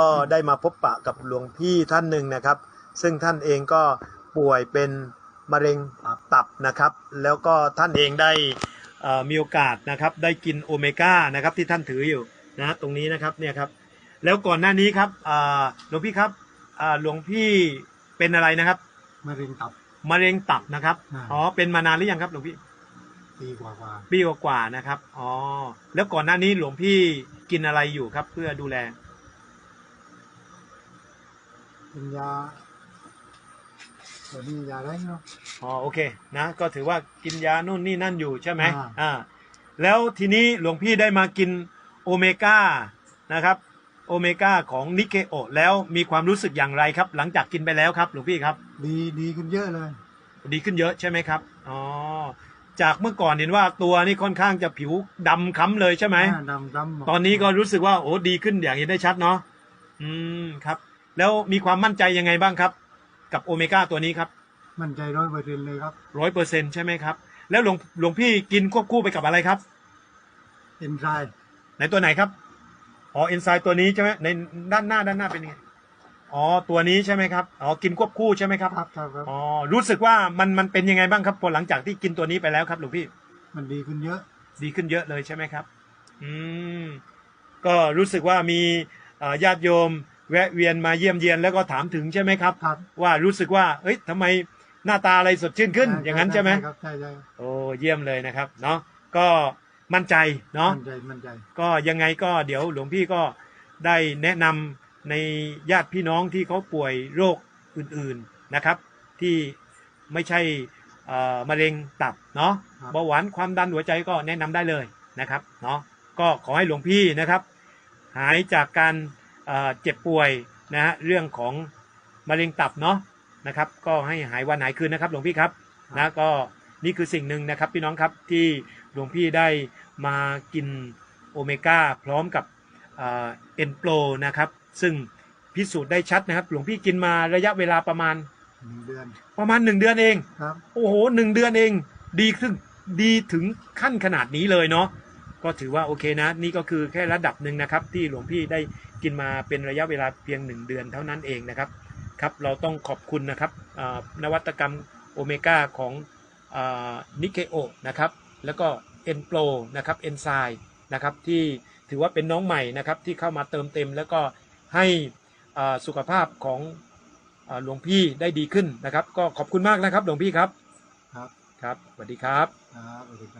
ก็ได้มาพบปะกับหลวงพี่ท่านหนึ่งนะครับ ซึ่งท่านเองก็ป่วยเป็นมะเร็งตับนะครับ แล้วก็ท่านเองได้เอ่อมีโอกาสนะครับได้กินโอเมก้านะครับที่ท่านถืออยู่นะฮะตรงนี้นะครับเนี่ยครับแล้วก่อนหน้านี้ครับอ่าหลวงพี่ครับอ่าหลวงพี่เป็นอะไรนะครับมะเร็งตับมะเร็งตับนะครับอ่าอ๋อเป็นมานานหรือยังครับหลวงพี่ปีกว่าปีกว่าๆนะครับอ๋อแล้วก่อนหน้านี้หลวงพี่กินอะไรอยู่ครับเพื่อดูแลๆ เป็นยาตัวนี้ยาอะไรเนาะ อ๋อโอเคนะก็ถือว่ากินยานู่นนี่นั่นอยู่ใช่ไหมอ่า อ่าแล้วทีนี้หลวงพี่ได้มากินโอเมก้านะครับโอเมก้าของนิเกโอแล้วมีความรู้สึกอย่างไรครับ หลังจากกินไปแล้วครับหลวงพี่ครับ ดีดีขึ้นเยอะเลย ดีขึ้นเยอะใช่ไหมครับอ๋อจากเมื่อก่อนเห็นว่าตัวนี่ค่อนข้างจะผิวดำคล้ำเลยใช่ไหม อ่าดำดำตอนนี้ก็รู้สึกว่าโอ้ดีขึ้นอย่างเห็นได้ชัดเนาะ อืมครับ แล้วมีความมั่นใจยังไงบ้างครับ กับโอเมก้าตัวนี้ครับมั่นใจร้อยเปอร์เซ็นต์เลยครับร้อยเปอร์เซ็นใช่ไหมครับ แล้วหลวงหลวงพี่กินควบคู่ไปกับอะไรครับเอนไซม์ไหนตัวไหนครับอ๋อเอนไซม์ตัวนี้ใช่ไหมในด้านหน้าด้านหน้าเป็นยังไงอ๋อตัวนี้ใช่ไหมครับอ๋อกินควบคู่ใช่ไหมครับครับครับครับอ๋อรู้สึกว่ามันมันเป็นยังไงบ้างครับพอหลังจากที่กินตัวนี้ไปแล้วครับหลวงพี่ มันดีขึ้นเยอะ ดีขึ้นเยอะเลยใช่ไหมครับ อืมก็รู้สึกว่ามีเอ่อญาติโยม แวะเวียนมาเยี่ยมเยียนแล้วก็ถามถึงใช่ไหมครับ ครับว่ารู้สึกว่าเอ้ยทำไมหน้าตาอะไรสดชื่นขึ้น อย่างนั้นใช่ไหมครับใช่ใช่โอ้เยี่ยมเลยนะครับเนาะก็มั่นใจเนาะมั่นใจมั่นใจก็ยังไงก็เดี๋ยวหลวงพี่ก็ได้แนะนำในญาติพี่น้องที่เขาป่วยโรคอื่นๆนะครับ ที่ไม่ใช่เอ่อมะเร็งตับเนาะครับเบาหวานความดันหัวใจก็แนะนำได้เลยนะครับเนาะก็ขอให้หลวงพี่นะครับ หายจากการ เอ่อเจ็บป่วยนะฮะเรื่องของมะเร็งตับเนาะนะครับ ก็ให้หายวันหายคืนนะครับ หลวงพี่ครับนะก็นี่คือสิ่งหนึ่งนะครับ พี่น้องครับที่หลวงพี่ได้มากินโอเมก้าพร้อมกับเอ็นโปรนะครับ ซึ่งพิสูจน์ได้ชัดนะครับ หลวงพี่กินมาระยะเวลาประมาณหนึ่งเดือน ประมาณหนึ่งเดือนเองครับโอ้โหหนึ่งเดือนเอง ดีขึ้นดีถึงขั้นขนาดนี้เลยเนาะ ก็ถือว่าโอเคนะ นี่ก็คือแค่ระดับหนึ่งนะครับ ที่หลวงพี่ได้กินมาเป็นระยะเวลาเพียงหนึ่งเดือนเท่านั้นเองนะครับครับเราต้องขอบคุณนะครับอ่านวัตกรรมโอเมก้าของนิเคโอนะครับแล้วก็เอ็นโปรนะครับเอนไซม์นะครับที่ถือว่าเป็นน้องใหม่นะครับที่เข้ามาเติมเต็ม แล้วก็ให้อ่าสุขภาพของอ่าหลวงพี่ได้ดีขึ้นนะครับ ก็ขอบคุณมากนะครับหลวงพี่ครับครับครับสวัสดีครับครับสวัสดีครับ